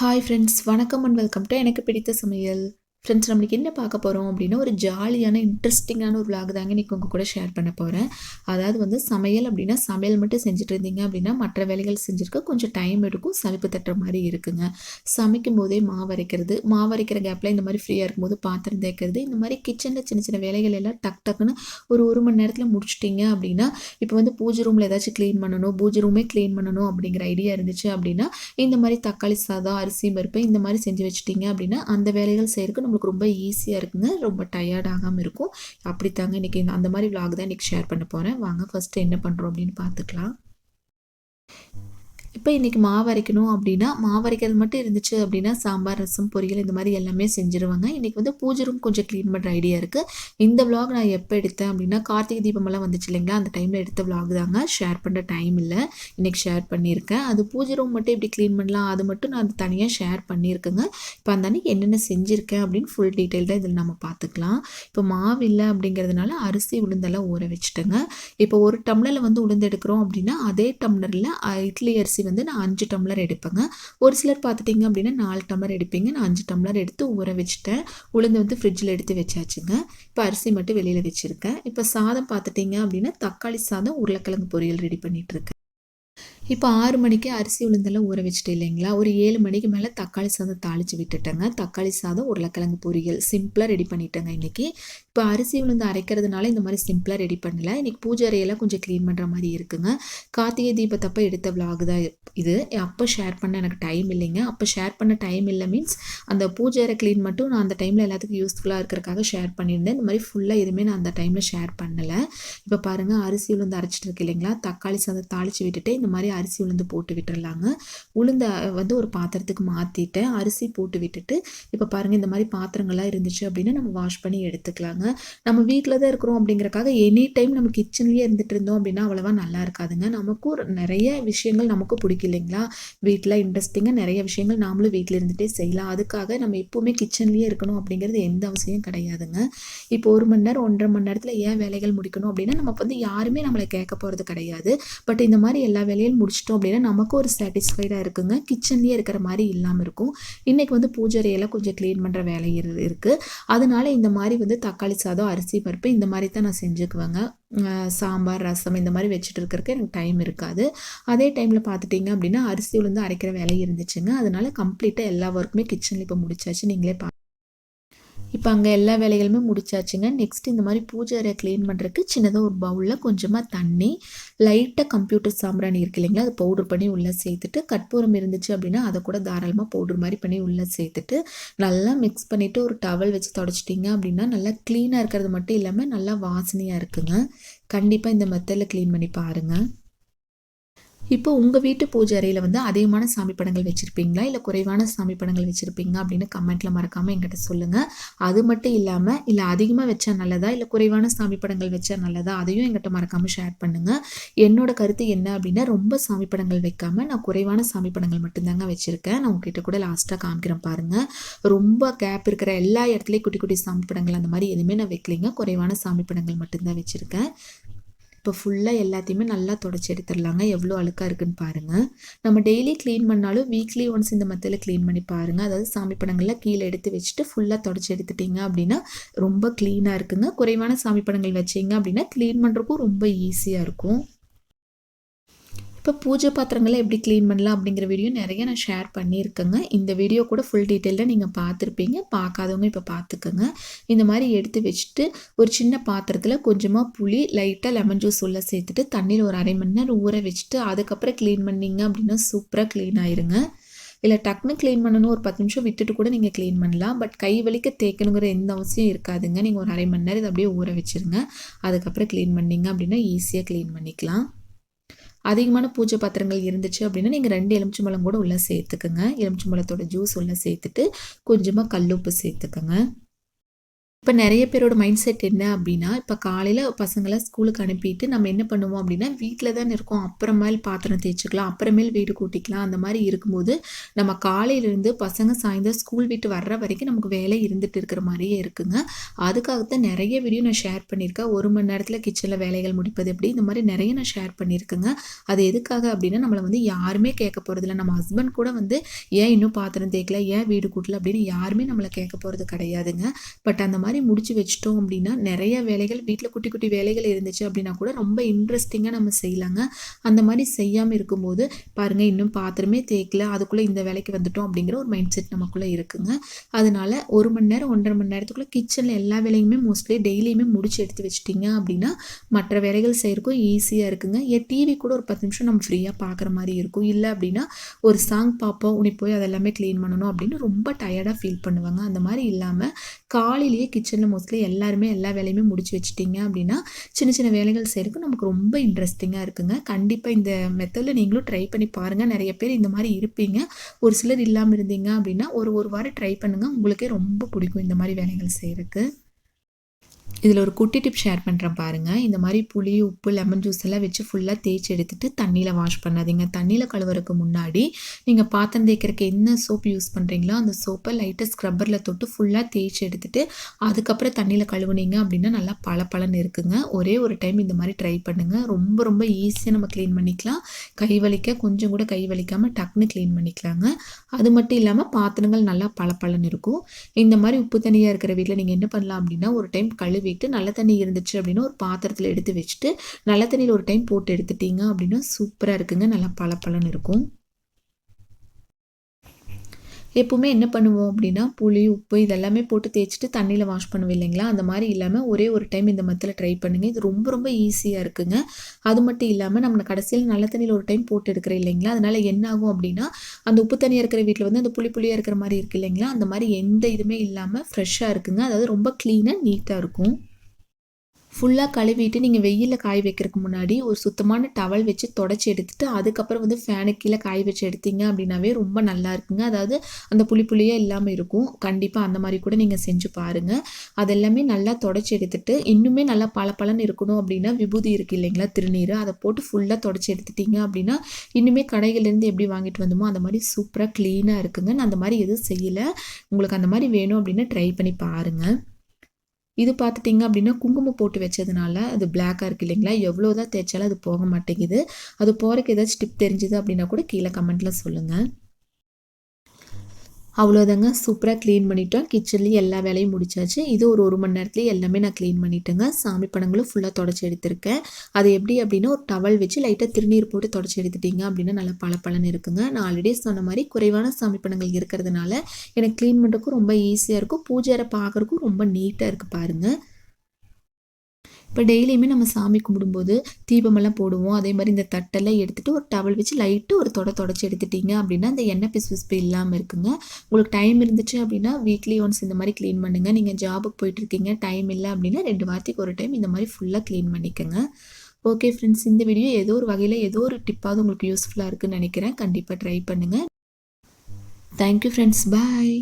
Hi friends வணக்கம் and welcome to எனக்கு பிடித்த சமையல். ஃப்ரெண்ட்ஸ் நம்மளுக்கு என்ன பார்க்க போகிறோம் அப்படின்னா ஒரு ஜாலியான இன்ட்ரெஸ்டிங்கான ஒரு விளாக் தாங்க இன்றைக்கி உங்கள் கூட ஷேர் பண்ண போகிறேன் அதாவது வந்து சமையல் அப்படின்னா சமையல் மட்டும் செஞ்சுட்டு இருந்தீங்க அப்படின்னா மற்ற வேலைகள் செஞ்சுருக்க கொஞ்சம் டைம் எடுக்கும் சலிப்பு தட்டுற மாதிரி இருக்குங்க. சமைக்கும் போதே மாவு அரைக்கிறது மாவு அரைக்கிற கேப்பில் இந்த மாதிரி ஃப்ரீயாக இருக்கும்போது பாத்திரம் தேய்க்கிறது இந்த மாதிரி கிச்சனில் சின்ன சின்ன வேலைகள் எல்லாம் டக் டக்குன்னு ஒரு ஒரு மணி நேரத்தில் முடிச்சிட்டிங்க அப்படின்னா இப்போ வந்து பூஜை ரூமில் ஏதாச்சும் க்ளீன் பண்ணணும் பூஜை ரூமே க்ளீன் பண்ணணும் அப்படிங்கிற ஐடியா இருந்துச்சு அப்படின்னா இந்த மாதிரி தக்காளி சாதம் அரிசி பருப்பு இந்த மாதிரி செஞ்சு வச்சுட்டிங்க அப்படின்னா அந்த வேலைகள் செய்யறதுக்கு நம்மளுக்கு ரொம்ப ஈஸியாக இருக்குங்க ரொம்ப டயர்ட் ஆகாமல் இருக்கும். அப்படித்தாங்க இன்றைக்கி அந்த மாதிரி விலாக் தான் இன்றைக்கி ஷேர் பண்ண போகிறேன் வாங்க ஃபஸ்ட்டு என்ன பண்ணுறோம் அப்படின்னு பார்த்துக்கலாம். இப்போ இன்றைக்கி மாவு அரைக்கணும் அப்படின்னா மாவு அரைக்கிறது மட்டும் இருந்துச்சு அப்படின்னா சாம்பார் ரசம் பொரியல் இந்த மாதிரி எல்லாமே செஞ்சுருவாங்க. இன்றைக்கி வந்து பூஜை ரூம் கொஞ்சம் க்ளீன் பண்ணுற ஐடியா இருக்குது இந்த விளாக் நான் எப்போ எடுத்தேன் அப்படின்னா கார்த்திகை தீபமெல்லாம் வந்துச்சு இல்லைங்களா? அந்த டைமில் எடுத்த விளாக் தாங்க. ஷேர் பண்ணுற டைம் இல்லை. இன்றைக்கி ஷேர் பண்ணியிருக்கேன். அது பூஜை ரூம் மட்டும் எப்படி க்ளீன் பண்ணலாம்? அது மட்டும் நான் தனியாக ஷேர் பண்ணியிருக்கேங்க. இப்போ அந்த அன்றைக்கி என்னென்ன செஞ்சுருக்கேன் அப்படின்னு ஃபுல் டீட்டெயில் தான் இதில் நம்ம பார்த்துக்கலாம் இப்போ மாவு இல்லை அப்படிங்கிறதுனால அரிசி உளுந்தெல்லாம் ஊற வச்சுட்டேங்க. இப்போ ஒரு டம்ளரில் வந்து உளுந்து எடுக்கிறோம் அப்படின்னா அதே டம்ளரில் இட்லி அரிசி வந்து நான் அஞ்சு டம்ளர் எடுப்பேங்க. ஒரு சிலர் பார்த்துட்டிங்க அப்படின்னா நாலு டம்ளர் எடுப்பீங்க. நான் அஞ்சு டம்ளர் எடுத்து ஊற வச்சுட்டேன். உளுந்து வந்து ஃப்ரிட்ஜில் எடுத்து வச்சாச்சுங்க. இப்போ அரிசி மட்டும் வெளியில் வச்சுருக்கேன். இப்போ சாதம் பார்த்துட்டிங்க அப்படின்னா தக்காளி சாதம் உருளைக்கிழங்கு பொரியல் ரெடி பண்ணிகிட்ருக்கேன் இப்போ ஆறு மணிக்கு அரிசி உளுந்தெல்லாம் ஊற வச்சுட்டு இல்லைங்களா? ஒரு ஏழு மணிக்கு மேலே தக்காளி சாதம் தாளித்து விட்டுட்டேங்க. தக்காளி சாதம் உருளைக்கிழங்கு பொரியல் சிம்பிளாக ரெடி பண்ணிட்டேங்க இன்றைக்கி இப்போ அரிசி உளுந்து அரைக்கிறதுனால இந்த மாதிரி சிம்பிளாக ரெடி பண்ணல. இன்றைக்கி பூஜை அறையெல்லாம் கொஞ்சம் க்ளீன் பண்ணுற மாதிரி இருக்குங்க. கார்த்திகை தீபத்தப்போ எடுத்த விலாக் தான் இது. அப்போ ஷேர் பண்ண எனக்கு டைம் இல்லைங்க. அப்போ ஷேர் பண்ண டைம் இல்லை மீன்ஸ் அந்த பூஜை அறை க்ளீன் மட்டும் நான் அந்த டைமில் எல்லாத்துக்கும் யூஸ்ஃபுல்லாக இருக்கிறக்காக ஷேர் பண்ணியிருந்தேன். இந்த மாதிரி ஃபுல்லாக எதுவுமே நான் அந்த டைமில் ஷேர் பண்ணலை. இப்போ பாருங்கள் அரிசி உளுந்து அரைச்சிட்டு இருக்கு இல்லைங்களா? தக்காளி சாதம் தாளித்து விட்டுட்டு இந்த மாதிரி அரிசி உளுந்து போட்டு விட்டுறலாங்க. உளுந்த வந்து ஒரு பாத்திரத்துக்கு மாற்றிட்டேன் அரிசி போட்டு விட்டுட்டு இப்போ பாருங்கள் இந்த மாதிரி பாத்திரங்கள்லாம் இருந்துச்சு அப்படின்னா நம்ம வாஷ் பண்ணி எடுத்துக்கலாங்க. நம்ம வீட்டில் தான் இருக்கிறோம் அப்படிங்கிறக்காக எனி டைம் நம்ம கிச்சன்லேயே இருந்துட்டு இருந்தோம் அப்படின்னா அவ்வளோவா நல்லா இருக்காதுங்க. நமக்கும் நிறைய விஷயங்கள் நமக்கும் பிடிக்கும் இல்லைங்களா வீட்டில் இன்ட்ரெஸ்டிங்காக நிறைய விஷயங்கள் நாமளும் வீட்டில் இருந்துகிட்டே செய்யலாம். அதுக்காக நம்ம எப்போவுமே கிச்சன்லேயே இருக்கணும் அப்படிங்கிறது எந்த அவசியம் கிடையாதுங்க. இப்போ ஒரு மணி நேரம் ஒன்றரை மணி நேரத்தில் ஏன் வேலைகள் முடிக்கணும் அப்படின்னா நம்ம வந்து யாருமே நம்மளை கேட்க போகிறது கிடையாது. பட் இந்த மாதிரி எல்லா வேலையும் முடிச்சிட்டோம் அப்படின்னா நமக்கு ஒரு சாட்டிஸ்ஃபைடாக இருக்குங்க. கிச்சன்லேயே இருக்கிற மாதிரி இல்லாமல் இருக்கும். இன்றைக்கி வந்து பூஜரையெல்லாம் கொஞ்சம் க்ளீன் பண்ணுற வேலை இருக்குது அதனால இந்த மாதிரி வந்து தக்காளி சாதம் அரிசி பருப்பு இந்த மாதிரி தான் நான் செஞ்சுக்குவேங்க. சாம்பார் ரசம் இந்த மாதிரி வச்சுட்டு இருக்கிறதுக்கு எனக்கு டைம் இருக்காது. அதே டைமில் பார்த்துட்டிங்க அப்படின்னா அரிசி உளுந்து அரைக்கிற வேலை இருந்துச்சுங்க. அதனால் கம்ப்ளீட்டாக எல்லா ஒர்க்குமே கிச்சனில் இப்போ முடிச்சாச்சு. நீங்களே பா இப்போ அங்கே எல்லா வேலைகளுமே முடிச்சாச்சுங்க. நெக்ஸ்ட் இந்த மாதிரி பூஜை அறையை க்ளீன் பண்ணுறதுக்கு சின்னதாக ஒரு பவுலில் கொஞ்சமாக தண்ணி லைட்டாக கம்ப்யூட்டர் சாம்பிராணி இருக்கு இல்லைங்களா? அதை பவுடர் பண்ணி உள்ளே சேர்த்துட்டு கற்பூரம் இருந்துச்சு அப்படின்னா அதை கூட தாராளமாக பவுடர் மாதிரி பண்ணி உள்ளே சேர்த்துட்டு நல்லா மிக்ஸ் பண்ணிவிட்டு ஒரு டவல் வச்சு தொடச்சிட்டிங்க அப்படின்னா நல்லா க்ளீனாக இருக்கிறது மட்டும் இல்லாமல் நல்லா வாசனையாக இருக்குங்க. கண்டிப்பாக இந்த மெத்தடில் க்ளீன் பண்ணி பாருங்கள் இப்போ உங்கள் வீட்டு பூஜை அறையில் வந்து அதிகமான சாமி படங்கள் வச்சுருப்பீங்களா? இல்லை குறைவான சாமி படங்கள் வச்சுருப்பீங்க அப்படின்னு கமெண்ட்டில் மறக்காமல் எங்கிட்ட சொல்லுங்கள் அது மட்டும் இல்லாமல் இல்லை அதிகமாக வச்சா நல்லதா? இல்லை குறைவான சாமி படங்கள் வச்சா நல்லதா? அதையும் எங்கிட்ட மறக்காமல் ஷேர் பண்ணுங்கள் என்னோட கருத்து என்ன அப்படின்னா ரொம்ப சாமி படங்கள் வைக்காமல் நான் குறைவான சாமி படங்கள் மட்டும்தாங்க வச்சுருக்கேன். நான் உங்ககிட்ட கூட லாஸ்ட்டாக காமிக்கிறேன் பாருங்கள் ரொம்ப கேப் இருக்கிற எல்லா இடத்துலையும் குட்டி குட்டி சாமி படங்கள் அந்த மாதிரி எதுவுமே நான் வைக்கலைங்க. குறைவான சாமி படங்கள் மட்டும்தான் வச்சுருக்கேன். இப்போ ஃபுல்லாக எல்லாத்தையுமே நல்லா தொடச்சி எடுத்துடலாங்க. எவ்வளோ அழுக்காக இருக்குன்னு பாருங்கள் நம்ம டெய்லி க்ளீன் பண்ணாலும் வீக்லி ஒன்ஸ் இந்த மத்தியில் க்ளீன் பண்ணி பாருங்கள் அதாவது சாமி படங்கள்லாம் கீழே எடுத்து வச்சுட்டு ஃபுல்லாக தொடச்சி எடுத்துட்டிங்க அப்படின்னா ரொம்ப க்ளீனாக இருக்குங்க. குறைவான சாமி படங்கள் வச்சிங்க அப்படின்னா க்ளீன் பண்ணுறக்கும் ரொம்ப ஈஸியாக இருக்கும். இப்போ பூஜை பாத்திரங்களை எப்படி க்ளீன் பண்ணலாம் அப்படிங்கிற வீடியோ நிறைய நான் ஷேர் பண்ணியிருக்கேங்க. இந்த வீடியோ கூட ஃபுல் டீட்டெயிலில் நீங்கள் பார்த்துருப்பீங்க. பார்க்காதவங்க இப்போ பார்த்துக்கோங்க. இந்த மாதிரி எடுத்து வச்சுட்டு ஒரு சின்ன பாத்திரத்தில் கொஞ்சமாக புளி லைட்டாக லெமன் ஜூஸ் உள்ள சேர்த்துட்டு தண்ணியில் ஒரு அரை மணி நேரம் ஊற வச்சுட்டு அதுக்கப்புறம் க்ளீன் பண்ணிங்க அப்படின்னா சூப்பராக க்ளீன் ஆயிருங்க. இல்லை டக்குன்னு க்ளீன் பண்ணணும் ஒரு பத்து நிமிஷம் விட்டுட்டு கூட நீங்கள் க்ளீன் பண்ணலாம். பட் கை வலிக்க தேய்க்கணுங்கிற எந்த அவசியம் இருக்காதுங்க. நீங்கள் ஒரு அரை மணி நேரம் இதை அப்படியே ஊற வச்சுருங்க. அதுக்கப்புறம் க்ளீன் பண்ணிங்க அப்படின்னா ஈஸியாக க்ளீன் பண்ணிக்கலாம். அதிகமான பூஜை பாத்திரங்கள் இருந்துச்சு அப்படின்னா நீங்கள் ரெண்டு எலுமிச்சம்பழம் கூட உள்ளே சேர்த்துக்குங்க. எலுமிச்சம்பழத்தோட ஜூஸ் உள்ளே சேர்த்துட்டு கொஞ்சமாக கல்லுப்பு சேர்த்துக்கோங்க. இப்போ நிறைய பேரோட மைண்ட் செட் என்ன அப்படின்னா இப்போ காலையில் பசங்களை ஸ்கூலுக்கு அனுப்பிட்டு நம்ம என்ன பண்ணுவோம் அப்படின்னா வீட்டில் தான் இருக்கோம். அப்புறமேல் பாத்திரம் தேய்ச்சிக்கலாம் அப்புறமேல் வீடு கூட்டிக்கலாம். அந்த மாதிரி இருக்கும்போது நம்ம காலையிலேருந்து பசங்க சாயந்தரம் ஸ்கூல் விட்டு வர்ற வரைக்கும் நமக்கு வேலை இருந்துட்டு இருக்கிற மாதிரியே இருக்குங்க. அதுக்காகத்தான் நிறைய வீடியோ நான் ஷேர் பண்ணியிருக்கேன். ஒரு மணி நேரத்தில் கிச்சனில் வேலைகள் முடிப்பது எப்படி இந்த மாதிரி நிறைய நான் ஷேர் பண்ணியிருக்கேங்க. அது எதுக்காக அப்படின்னா நம்மளை வந்து யாருமே கேட்க போகிறதில்ல நம்ம ஹஸ்பண்ட் கூட வந்து ஏன் இன்னும் பாத்திரம் தேய்க்கல ஏன் வீடு கூட்டல அப்படின்னு யாருமே நம்மளை கேட்க போகிறது கிடையாதுங்க. பட் அந்த மாதிரி மாதிரி முடிச்சு வச்சிட்டோம் அப்படின்னா நிறைய வேலைகள் வீட்டில் குட்டி குட்டி வேலைகள் இருந்துச்சு அப்படின்னா கூட ரொம்ப இன்ட்ரெஸ்டிங்காக நம்ம செய்யலாங்க. அந்த மாதிரி செய்யாமல் இருக்கும்போது பாருங்கள் இன்னும் பாத்திரமே தேய்க்கல அதுக்குள்ளே இந்த வேலைக்கு வந்துட்டோம் அப்படிங்கிற ஒரு மைண்ட் செட் நமக்குள்ளே இருக்குங்க. அதனால ஒரு மணி நேரம் ஒன்றரை மணி நேரத்துக்குள்ளே கிச்சனில் எல்லா வேலையுமே மோஸ்ட்லி டெய்லியுமே முடிச்சு எடுத்து வச்சிட்டிங்க அப்படின்னா மற்ற வேலைகள் செய்யறக்கும் ஈஸியாக இருக்குங்க. ஏன் டிவி கூட ஒரு பத்து நிமிஷம் நம்ம ஃப்ரீயாக பார்க்குற மாதிரி இருக்கும். இல்லை அப்படின்னா ஒரு சாங் பார்ப்போம் உனி போய் அதெல்லாமே க்ளீன் பண்ணணும் அப்படின்னு ரொம்ப டயர்டாக ஃபீல் பண்ணுவாங்க. அந்த மாதிரி இல்லாமல் காலையிலேயே கிச்சனில் மோஸ்ட்லி எல்லாருமே எல்லா வேலையுமே முடிச்சு வச்சுட்டிங்க அப்படின்னா சின்ன சின்ன வேலைகள் செய்கிறதுக்கு நமக்கு ரொம்ப இன்ட்ரெஸ்டிங்காக இருக்குங்க. கண்டிப்பாக இந்த மெத்தடில் நீங்களும் ட்ரை பண்ணி பாருங்கள் நிறைய பேர் இந்த மாதிரி இருப்பீங்க. ஒரு சிலர் இல்லாமல் இருந்தீங்க அப்படின்னா ஒரு ஒரு வாரம் ட்ரை பண்ணுங்கள் உங்களுக்கே ரொம்ப பிடிக்கும் இந்த மாதிரி வேலைகள் செய்கிறதுக்கு இதில் ஒரு குட்டி டிப் ஷேர் பண்ணுறேன் பாருங்கள் இந்த மாதிரி புளி உப்பு லெமன் ஜூஸ் எல்லாம் வச்சு ஃபுல்லாக தேய்ச்சி எடுத்துகிட்டு தண்ணியில் வாஷ் பண்ணாதீங்க. தண்ணியில் கழுவுறதுக்கு முன்னாடி நீங்கள் பாத்திரம் தேய்க்கிறதுக்கு என்ன சோப் யூஸ் பண்ணுறீங்களோ அந்த சோப்பை லைட்டாக ஸ்க்ரப்பரில் தொட்டு ஃபுல்லாக தேய்ச்சி எடுத்துகிட்டு அதுக்கப்புறம் தண்ணியில் கழுவுனீங்க அப்படின்னா நல்லா பல பலன்னு இருக்குங்க. ஒரே ஒரு டைம் இந்த மாதிரி ட்ரை பண்ணுங்கள் ரொம்ப ரொம்ப ஈஸியாக நம்ம க்ளீன் பண்ணிக்கலாம். கை வலிக்க கொஞ்சம் கூட கை வலிக்காமல் டக்குன்னு க்ளீன் பண்ணிக்கலாங்க. அது மட்டும் இல்லாமல் பாத்திரங்கள் நல்லா பல பலன்னு இருக்கும். இந்த மாதிரி உப்பு தனியாக இருக்கிற வீட்டில் நீங்கள் என்ன பண்ணலாம் அப்படின்னா ஒரு டைம் கழுவி கழுவிட்டு நல்ல தண்ணி இருந்துச்சு அப்படின்னா ஒரு பாத்திரத்தில் எடுத்து வச்சுட்டு நல்ல தண்ணியில் ஒரு டைம் போட்டு எடுத்துட்டீங்க அப்படின்னா சூப்பராக இருக்குங்க. நல்லா பளபளன்னு இருக்கும். எப்போவுமே என்ன பண்ணுவோம் அப்படின்னா புளி உப்பு இதெல்லாமே போட்டு தேய்ச்சிட்டு தண்ணியில் வாஷ் பண்ணுவோம் இல்லைங்களா? அந்த மாதிரி இல்லாமல் ஒரே ஒரு டைம் இந்த மத்தில் ட்ரை பண்ணுங்கள் இது ரொம்ப ரொம்ப ஈஸியாக இருக்குங்க. அது மட்டும் இல்லாமல் நம்ம கடைசியில் நல்ல தண்ணியில் ஒரு டைம் போட்டு எடுக்கிறோம் இல்லைங்களா? அதனால் என்ன ஆகும் அப்படின்னா அந்த உப்பு தண்ணியாக இருக்கிற வீட்டில் வந்து அந்த புளி புளியாக இருக்கிற மாதிரி இருக்குது இல்லைங்களா? அந்த மாதிரி எந்த இதுவுமே இல்லாமல் ஃப்ரெஷ்ஷாக இருக்குங்க. அதாவது ரொம்ப க்ளீனாக நீட்டாக இருக்கும். ஃபுல்லாக கழுவிட்டு நீங்கள் வெயிலில் காய வைக்கிறதுக்கு முன்னாடி ஒரு சுத்தமான டவல் வச்சு தொடச்சி எடுத்துட்டு அதுக்கப்புறம் வந்து ஃபேனுக்கு கீழே காய வச்சு எடுத்தீங்க அப்படின்னாவே ரொம்ப நல்லா இருக்குங்க. அதாவது அந்த புளி புளியாக இல்லாமல் இருக்கும். கண்டிப்பாக அந்த மாதிரி கூட நீங்கள் செஞ்சு பாருங்கள் அதெல்லாமே நல்லா தொடச்சி எடுத்துட்டு இன்னுமே நல்லா பல இருக்கணும் அப்படின்னா விபூதி இருக்குது இல்லைங்களா திருநீர். அதை போட்டு ஃபுல்லாக தொடச்சி எடுத்துட்டீங்க அப்படின்னா இன்னுமே கடைகள்லேருந்து எப்படி வாங்கிட்டு வந்தோமோ அந்த மாதிரி சூப்பராக க்ளீனாக இருக்குங்க. நான் அந்த மாதிரி எதுவும் செய்யலை. உங்களுக்கு அந்த மாதிரி வேணும் அப்படின்னா ட்ரை பண்ணி பாருங்கள் இது பார்த்துட்டிங்க அப்படின்னா குங்குமம் போட்டு வச்சதுனால அது பிளாக்காக இருக்குது இல்லைங்களா? எவ்வளோ தான் தேய்ச்சாலும் அது போக மாட்டேங்குது. அது போகிறக்கு ஏதாச்சும் டிப் தெரிஞ்சுது அப்படின்னா கூட கீழே கமெண்ட்டில் சொல்லுங்கள் அவ்வளோதாங்க சூப்பராக க்ளீன் பண்ணிட்டோம். கிச்சன்லேயும் எல்லா வேலையும் முடிச்சாச்சு. இது ஒரு ஒரு மணி நேரத்துலேயே எல்லாமே நான் க்ளீன் பண்ணிட்டேங்க. சாமி படங்களும் ஃபுல்லாக தொடச்சி எடுத்திருக்கேன். அது எப்படி அப்படின்னா ஒரு டவல் வச்சு லைட்டாக திருநீர் போட்டு தொடச்சி எடுத்துட்டிங்க அப்படின்னா நல்லா பல பலன் இருக்குங்க. நான் ஆல்ரெடி சொன்ன மாதிரி குறைவான சாமி படங்கள் இருக்கிறதுனால எனக்கு க்ளீன் பண்ணுறதுக்கும் ரொம்ப ஈஸியாக இருக்கும். பூஜை அறை பார்க்குறக்கும் ரொம்ப நீட்டாக இருக்குது பாருங்கள் இப்போ டெய்லியுமே நம்ம சாமி கும்பிடும்போது தீபமெல்லாம் போடுவோம். அதே மாதிரி இந்த தட்டெல்லாம் எடுத்துகிட்டு ஒரு டவல் வச்சு லைட்டு ஒரு தொட தொடச்சி எடுத்துட்டிங்க அப்படின்னா அந்த எண்ணெய் பிசு பிசுப்பு இல்லாமல் இருக்குங்க. உங்களுக்கு டைம் இருந்துச்சு அப்படின்னா வீக்லி ஒன்ஸ் இந்த மாதிரி க்ளீன் பண்ணுங்கள் நீங்கள் ஜாபுக்கு போயிட்டுருக்கீங்க டைம் இல்லை அப்படின்னா ரெண்டு வாரத்துக்கு ஒரு டைம் இந்த மாதிரி ஃபுல்லாக க்ளீன் பண்ணிக்கோங்க. ஓகே ஃப்ரெண்ட்ஸ் இந்த வீடியோ ஏதோ ஒரு வகையில் ஏதோ ஒரு டிப்பாவது உங்களுக்கு யூஸ்ஃபுல்லாக இருக்குன்னு நினைக்கிறேன். கண்டிப்பாக ட்ரை பண்ணுங்கள் தேங்க்யூ ஃப்ரெண்ட்ஸ் பாய்